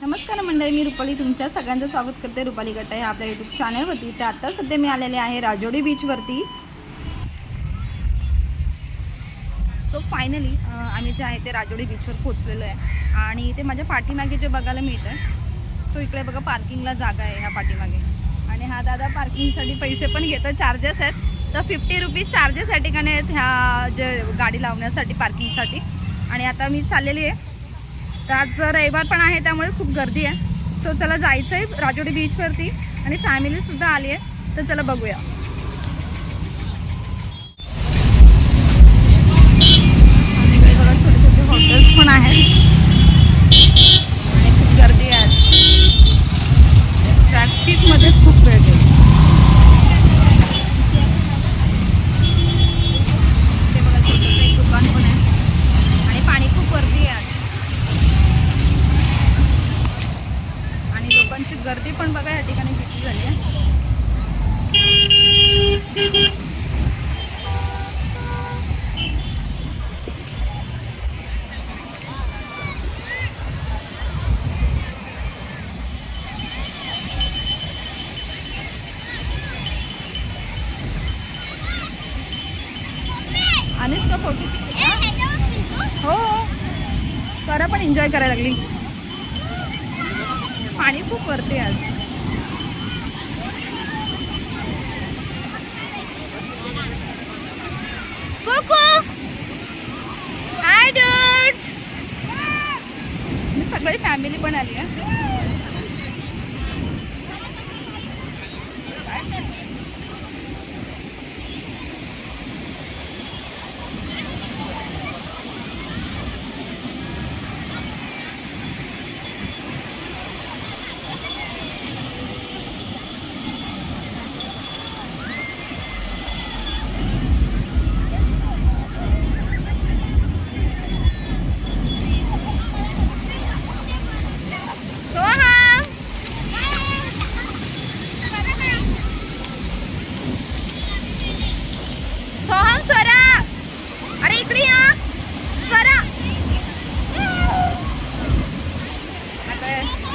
नमस्कार मंडळी मी रुपाली. तुमच्या सगळ्यांचं स्वागत करते रुपाली गट्टा ह्या आपल्या यूट्यूब चॅनलवरती तर आत्ता सध्या मी आलेले आहे राजोडी बीचवरती सो फायनली आम्ही जे आहे ते राजोडी बीचवर पोचलेलो आहे आणि ते माझ्या पाठीमागे जे बघायला मिळतं आहे सो इकडे बघा पार्किंगला जागा आहे ह्या पाठीमागे. आणि हा दादा पार्किंगसाठी पैसे पण घेतो चार्जेस आहेत. तर फिफ्टी रुपीज चार्जेस या ठिकाणी आहेत ह्या जे गाडी लावण्यासाठी पार्किंगसाठी आणि आता मी चाललेली आहे. तर आज रविवार पण आहे त्यामुळे खूप गर्दी आहे. सो चला जायचं आहे राजोडी बीचवरती आणि फॅमिलीसुद्धा आली आहे तर चला बघूया. इकडे छोटे छोटे हॉटेल्स पण आहेत. आणि खूप गर्दी आहे. ट्रॅफिकमध्येच खूप वेळ अनुष्का फोटो हो हो. स्वरा पण एन्जॉय करायला लागली. पाणी खूप वरती आज. कोको! हाय डूड्स सगळी फॅमिली पण आली आहे. आता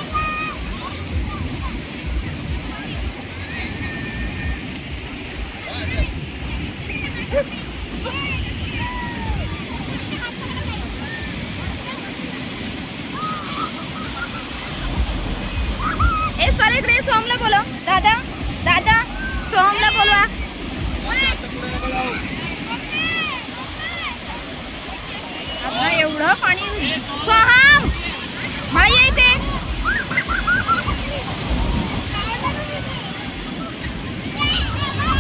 ए स्वरा इकडे सोहमला बोलव. दादा दादा सोहमला बोलवा. आता एवढं पाणी सोहम मला ये इथे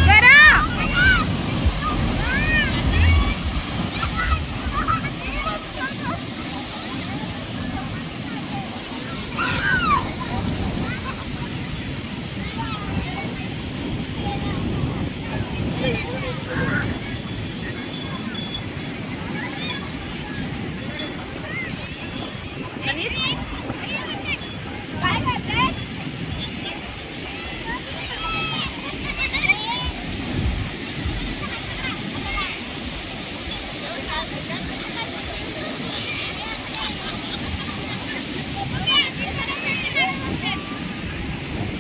स्वरा गणेश काय करताय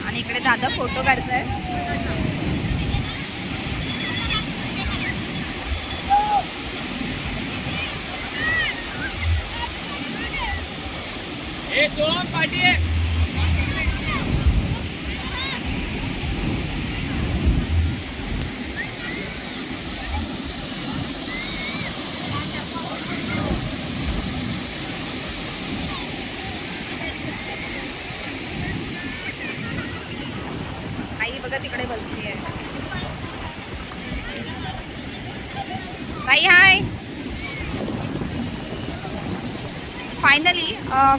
आणि इकडे दादा फोटो काढताय. एक दोन पाठी आई बघा तिकडे बसली आहे? बाई हाय. फायनली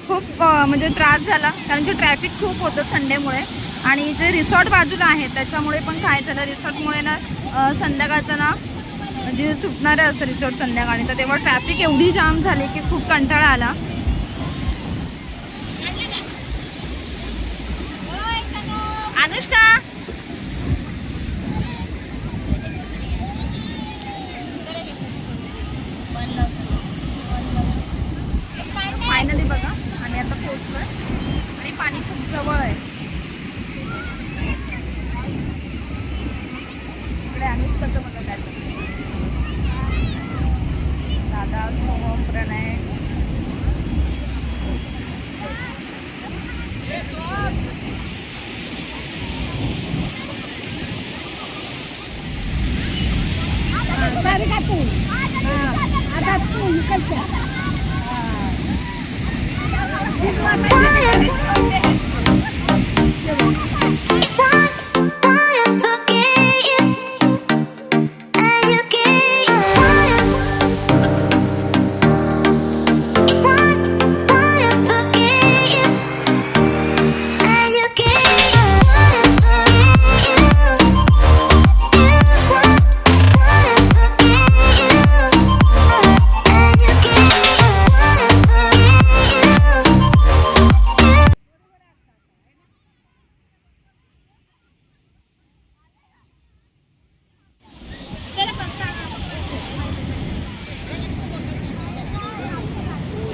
खूप म्हणजे त्रास झाला. कारण की ट्रॅफिक खूप होतं संडेमुळे. आणि जे रिसॉर्ट बाजूला आहे त्याच्यामुळे पण काय झालं? रिसॉर्टमुळे ना संध्याकाळचं ना म्हणजे सुटणारे असतं रिसॉर्ट संध्याकाळी. तर तेव्हा ट्रॅफिक एवढी जाम झाली की खूप कंटाळा आला अनुष्का फायनली बघा आम्ही आता पोहोचलोय पाणी खूप जवळ आहे. इकडे अनुष्काचं बघा काय चाललंय. दादा सोहम प्रणय. सारी का तू? आता तू इकडच्या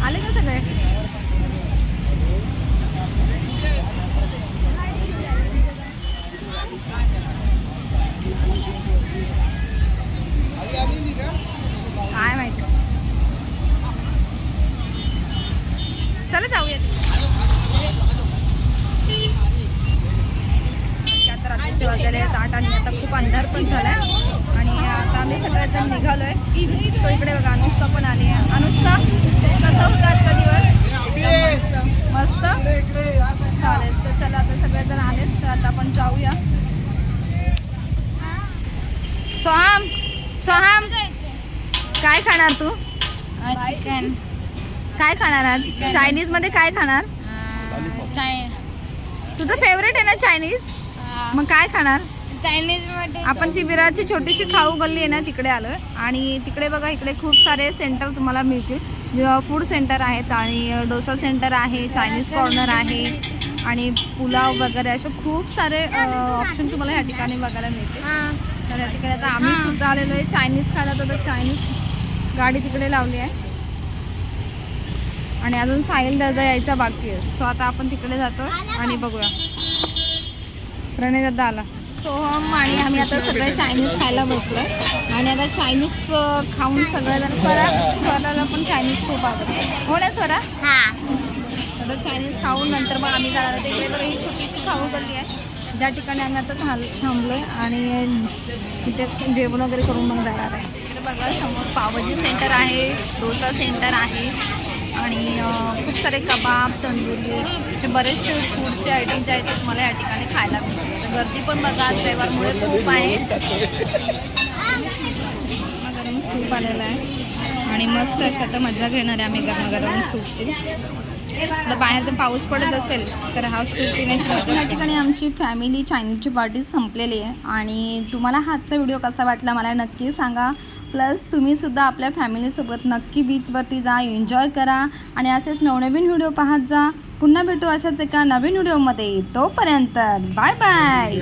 आले का सगळे काय माहिती चला जाऊया की आता रात्रीचे वाजलेले आहेत आठ आणि आता खूप अंधार पण झालाय. आणि आता आम्ही सगळेजण निघालोय. तो इकडे बघा अनुष्का पण आली आहे. अनुष्का कसा होता आजचा दिवस? मस्त. चालेल तर चला आता सगळेजण आलेत तर आता आपण जाऊया. सोहाम सोहाम काय खाणार तू? चिकन. काय खाणार आज? चायनीजमध्ये काय खाणार? तुझं फेवरेट आहे ना चायनीज मग काय खाणार? चायनीजमध्ये आपण ती विरारची छोटीशी खाऊ गल्ली आहे ना तिकडे आलोय. आणि तिकडे बघा इकडे खूप सारे सेंटर तुम्हाला मिळतील. फूड सेंटर आहेत आणि डोसा सेंटर आहे चायनीज कॉर्नर आहे. आणि पुलाव वगैरे असे खूप सारे ऑप्शन तुम्हाला ह्या ठिकाणी बघायला मिळतील. तर या ठिकाणी आता आम्ही सुद्धा आलेलो आहे. चायनीज खायला तर चायनीज गाडी तिकडे लावली आहे. आणि अजून साहिल दादा यायचा बाकी आहे. सो आता आपण तिकडे जातो आणि बघूया. प्रणय दादा आला. सोहम आणि आम्ही आता सगळे चायनीज खायला बसलोय. आणि आता चायनीज खाऊन सगळेजण स्वरा स्वराला पण चायनीज खूप आवडतं. हो ना स्वरा? हा. आता चायनीज खाऊन नंतर मग आम्ही जाणार आहे तिकडे बघा ही छोटीशी खाऊ गल्ली आहे. ज्या ठिकाणी आम्ही आता थांब थांबलोय आणि तिथे जेवण वगैरे करून मग जाणार आहे. इकडे बघा समोर पावभाजी सेंटर आहे डोसा सेंटर आहे. आणि खूप सारे कबाब तंदुरी असे बरेचसे फूडचे आयटम जे आहेत ते तुम्हाला या ठिकाणी खायला मिळतील तर गर्दी पण बघा आज रविवारमुळे खूप आहे. गरम सूप आलेला आहे. आणि मस्त अशा तर मजा घेणार आहे आम्ही गरम गरम सूपची. आता बाहेर तर पाऊस पडत असेल तर हा सूप पिण्याची या ठिकाणी आमची फॅमिली चायनीजची पार्टी संपलेली आहे. आणि तुम्हाला हा आजचा व्हिडिओ कसा वाटला मला नक्की सांगा. प्लस तुम्हीसुद्धा आपल्या फॅमिलीसोबत नक्की बीचवरती जा एन्जॉय करा आणि असेच नवनवीन व्हिडिओ पाहत जा. पुन्हा भेटू अशाच एका नवीन व्हिडिओमध्ये तोपर्यंत बाय बाय